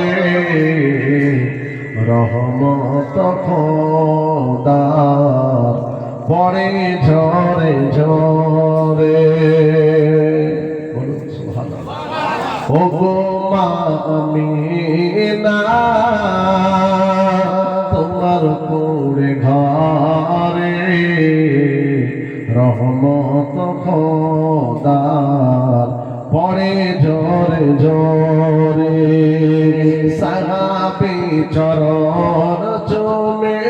ঝরে রহমত খোদার পরে ঝরে ঝরে ও গো মা আমিনা, তোমার কোড়ে ঘরে রহমত খোদার পরে জোরে জোরে চরণ চমে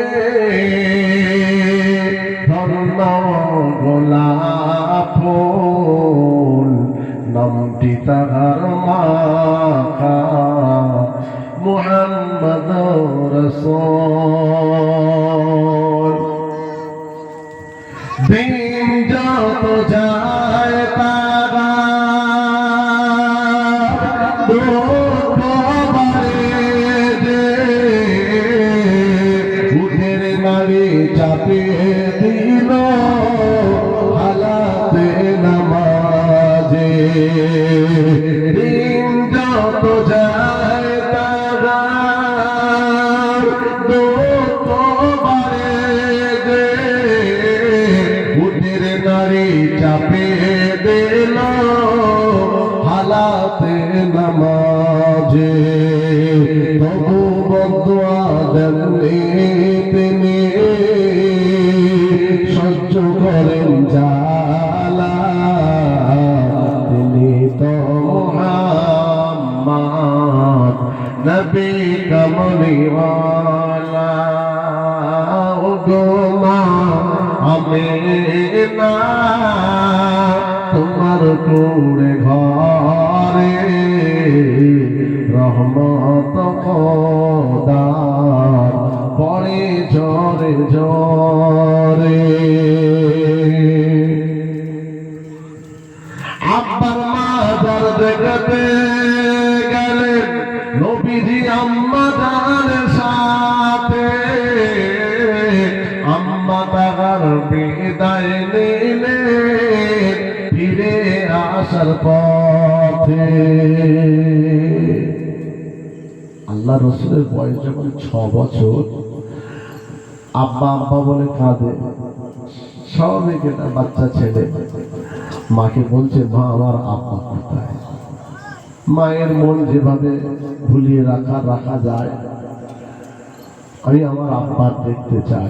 ধর্ম গোলাপ নামটি তাহার মাখা। মুহাম্মদ রসূল। দিন যত যায় তারা উঠের নারী চাপে দিল, হালাতে নামাজে। তবু বদুয়া দেননি তিনি। সহ্য করেন জালা তিনি তো নবী কমলিওয়ালা। আমি না তোমার কুড়ে ঘরে রহমত খোদার পরে জরে জরে আব্বার মাজার দেখতে গেলেন নবীজি আম্মা জানের বিদায় নিলে ফিরে আসার পথে। আল্লাহ রসুলের বয়স যখন ছ বছর, আব্বা আব্বা বলে কাঁদে। স্বাভাবিক এটা বাচ্চা ছেলে। মাকে বলছে, মা, আমার আব্বা কোথায়? মায়ের মন যেভাবে ভুলিয়ে রাখা রাখা যায়। আমি আমার আব্বা দেখতে চাই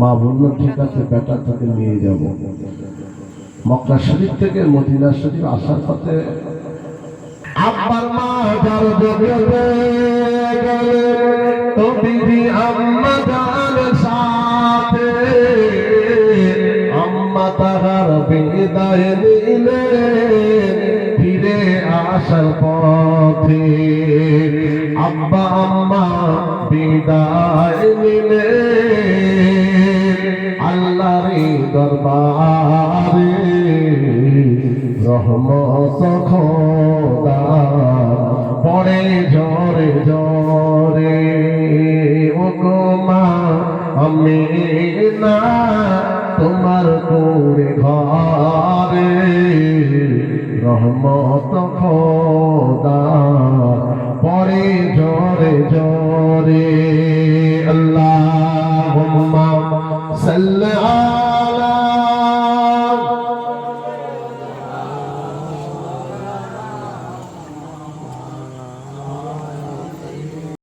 মা বলল, ঠিক আছে, বেটা, তোকে নিয়ে যাব। মক্কা শরীফ থেকে মদিনা শরীফ আসার পথে আব্বার মা জগতে তো দিদি আম্মা যার সাথে, আম্মা তাহার বিদায় নিলে, ফিরে আসার পথে। আব্বা আম্মা, বিদায় নিলে। আল্লাহর দরবারে রহমত খোদা পড়ে ঝরে ঝরে। ওগো মা, আমি না তোমার কোড়ে ঘরে। রহমত খোদা